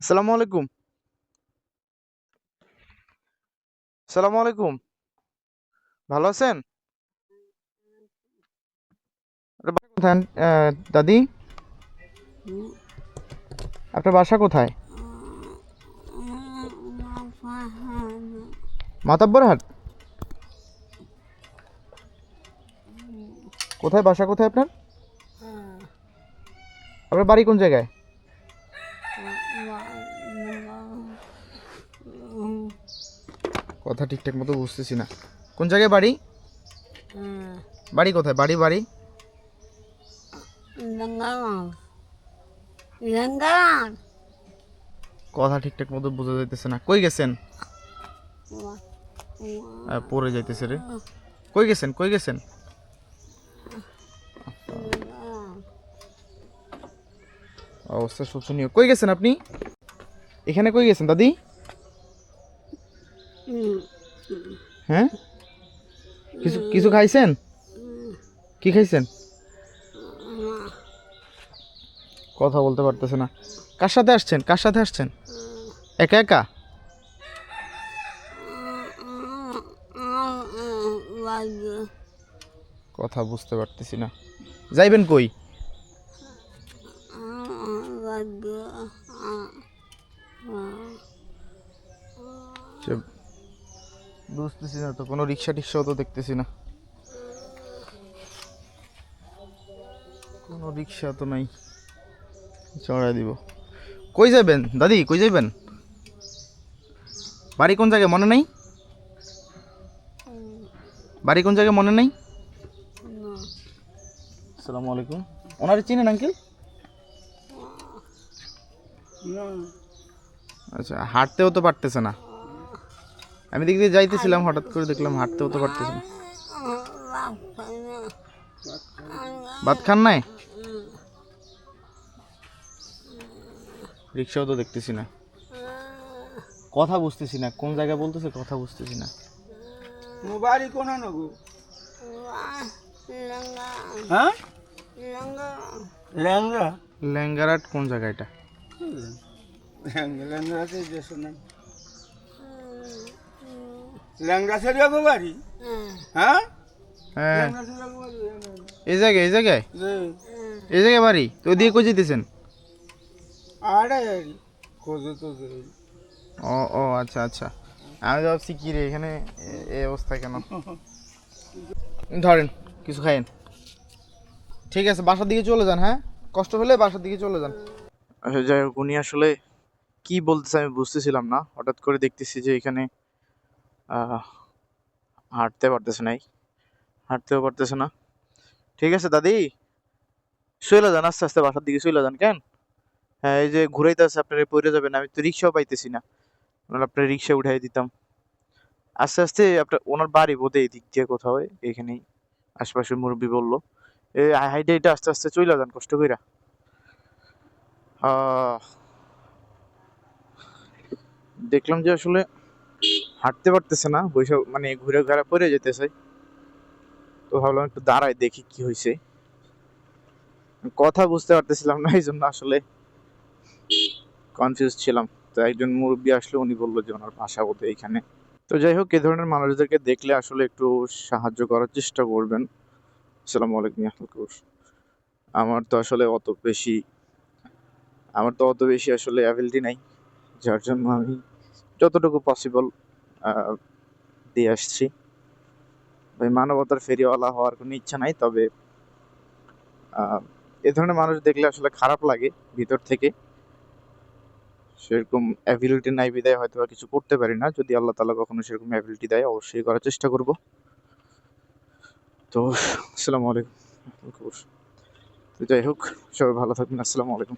আসসালামু আলাইকুম। আসসালামু আলাইকুম। ভালো আছেন? দাদি? আপনার বাসা কোথায়? মাতাব্বরহাট। কোথায়, বাসা কোথায় আপনার? আপনার বাড়ি কোন জায়গায়? কথা ঠিকঠাক মতো বুঝতেছি না। কোন জায়গায় বাড়ি? বাড়ি কোথায়? বাড়ি বাড়ি? কথা ঠিকঠাক মতো বোঝা যাইতেছে না। কই গেছেন? পড়ে যাইতেছে রে। কই গেছেন? কই গেছেন? অবস্থা শোচনীয়। কই গেছেন আপনি? এখানে কই গেছেন দাদি? হ্যাঁ কিছু কিছু খাইছেন কি খাইছেন কথা বলতে পারতেছে না কার সাথে আসছেন কার সাথে আসছেন একা একা কথা বুঝতে পারতেছি না যাইবেন কই সে বুঝতেছি না তো কোনো রিক্সা টিক্সাও তো দেখতেছি না। কোনো রিক্সা তো নাই। চড়াই দিব। কই যাবেন দাদি কই যাবেন বাড়ি কোন জায়গায়? মনে নাই? বাড়ি কোন জায়গায়? মনে নাই? আসসালামু আলাইকুম। ওনারে চিনেন আঙ্কেল? আচ্ছা হাঁটতেও তো পারতেছে না। আমি দিক দিয়ে যাইতেছিলাম হঠাৎ করে দেখলাম হাঁটতেও তো পারতেছে না। ভাত খান নাই? রিক্সাও তো দেখতেছি না। কথা বুঝতেছি না কোন জায়গায় বলতেছে কথা বুঝতেছি না। মোবাইল কোন নগো হ্যাঁ? ল্যাংরা ল্যাঙ্গারাট কোন জায়গা এটা? ল্যাংরা তো দেশ ছেড়ে যাব বাড়ি? হ্যাঁ? হ্যাঁ। এই জায়গায় এই জায়গায়? এই জায়গায় বাড়ি? তো ওদিকে কই যেতেছেন? আরে খোঁজো তো ও ও আচ্ছা আচ্ছা। আমি ভাবছি কি রে এখানে এ- এই অবস্থা কেন? ধরেন কিছু খাইন ঠিক আছে বাসার দিকে চলে যান হ্যাঁ? কষ্ট হলে বাসার দিকে চলে যান। আচ্ছা যাই হোক উনি আসলে কি বলতেছে আমি বুঝতেছিলাম না। হঠাৎ করে দেখতেছি যে এখানে হাঁটতে পারতেছে নাই। হাঁটতেও পারতেছে না। ঠিক আছে দাদি? চলে যান, আস্তে আস্তে বাসার দিকে চলে যান, কেন? হ্যাঁ এই যে ঘুরাইতে আছে আপনার পড়ে যাবেন, আমি তো রিক্সাও পাইতেছি না। ওনার আপনার রিক্সা উঠাই দিতাম। আস্তে আস্তে আপনার, ওনার বাড়ি বোধে এই দিক দিয়ে কোথাও, এখানেই আশপাশের মুরব্বী বলল। এই হাইটে হাইটে আস্তে আস্তে চলে যান, কষ্ট কইরা। দেখলাম যে আসলে হাঁটতে পারতেছে না বৈশাখ মানে ঘুরে ঘুরে পড়ে যেতেছে। তো ভাবলাম একটু দাঁড়াই, দেখি কি হয়েছে কথা বুঝতে পারতেছিলাম না এই জন্য আসলে কনফিউজ ছিলাম। তো একজন মুরব্বী আসলে, উনি বলল যে ওনার ভাষা বোধ এইখানে। তো যাই হোক, এ ধরনের মানুষদেরকে দেখলে আসলে একটু সাহায্য করার চেষ্টা করবেন। আসসালামু আলাইকুম ইয়াহমুদ আমার তো আসলে অত বেশি, আমার তো অত বেশি আসলে অ্যাবিলিটি নাই। যার জন্য আমি যতটুকু পসিবল দিয়ে আসছি। ভাই, মানবতার ফেরিওয়ালা হওয়ার কোনো ইচ্ছা নাই, তবে এ ধরনের মানুষ দেখলে আসলে খারাপ লাগে ভিতর থেকে। সেরকম অ্যাবিলিটি নাই বিদায় হয়তো বা কিছু করতে পারি না। যদি আল্লাহ তালা কখনো সেরকম অ্যাবিলিটি দেয়, অবশ্যই করার চেষ্টা করব। তো, আসসালামু আলাইকুম। তো যাই হোক, সবাই ভালো থাকবেন। আসসালামু আলাইকুম।